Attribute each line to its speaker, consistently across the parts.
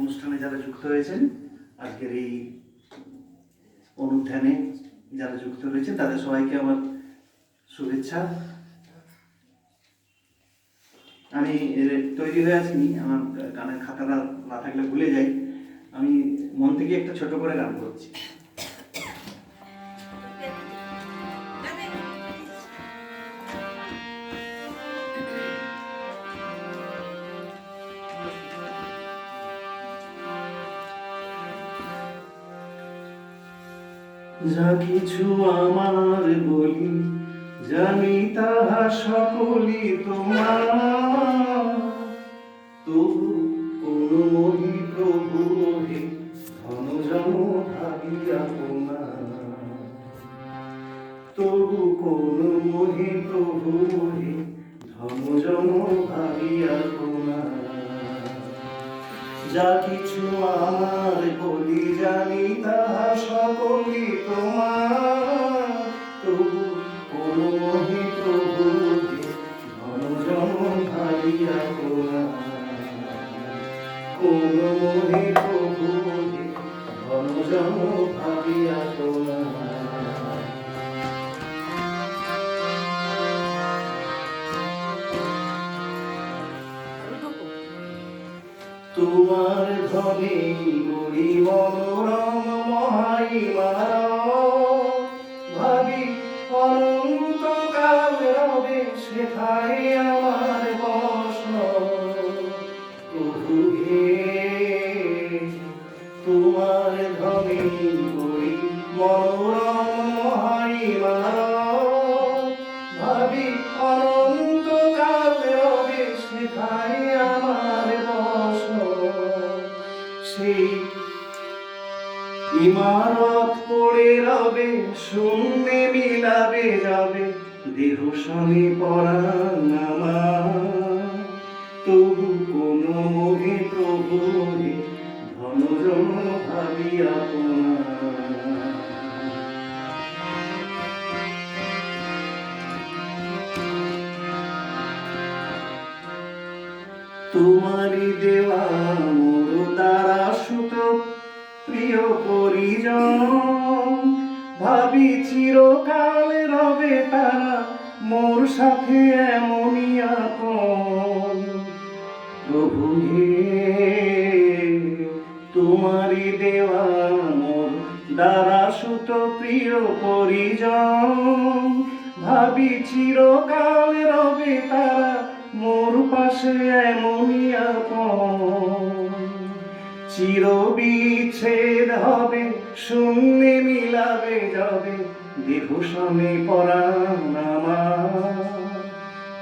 Speaker 1: অনুষ্ঠানে যারা যুক্ত হয়েছেন, আজকের এই অনুধ্যানে যারা যুক্ত রয়েছেন তাদের সবাইকে আমার শুভেচ্ছা। আমি তৈরি হয়ে আসিনি, আমার গানের খাতাটা না থাকলে ভুলে যাই। আমি মন থেকে একটা ছোট করে গান করছি। যা কিছু আমার বলি, জানি তাহা সকলই তোমার। তবু কোন মহি প্রভু হে ধন জন ভাবিয়া তবু কোন মহি প্রভু ধন জন ভাবিয়া তোমার। যা কিছু আমার বলি জানি তাহা সকলই তোমার কোন মহি প্রভু ধন জন ভাবিয়া তোমার প্রভু ভাবিয়া তোমার তোমার ধনে গড়ি মনোরম মহাইমার ভাবি, অনন্ত কাল রবে সেথায় আমার বসন। প্রভু তোমার ধনে গড়ি মনোরম মহাইমার ভাবি, অনন্ত কাল রবে সেথায় আমার সেই ইমারত পড়ে রবে, শূন্যে মিলাবে যাবে, দেহ শনি তবু কোন মোহে প্রভু হে ধন জন ভাবিয়া তোমার দেওয়া প্রিয় পরিজন, ভাবি চিরকাল রবে তারা, মোর সাথে এমনই আপন। প্রভু তোমারই দেওয়া মোর দ্বারা সুত প্রিয় পরিজন, ভাবি চিরকাল রবে তারা, মোর পাশে এমনই চির বিচ্ছেদ হবে, শূন্যে মিলাবে যাবে দেহ সনে পরাণ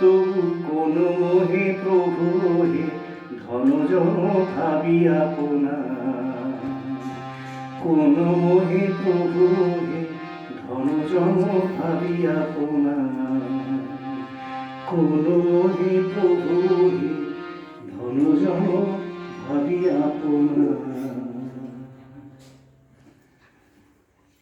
Speaker 1: তবু কোন মোহে প্রভু, হে ধন জন ভাবি আপনা কোন মোহে প্রভু, হে ধন জন ভাবি আপনা কোন মোহে প্রভু, হে আপনা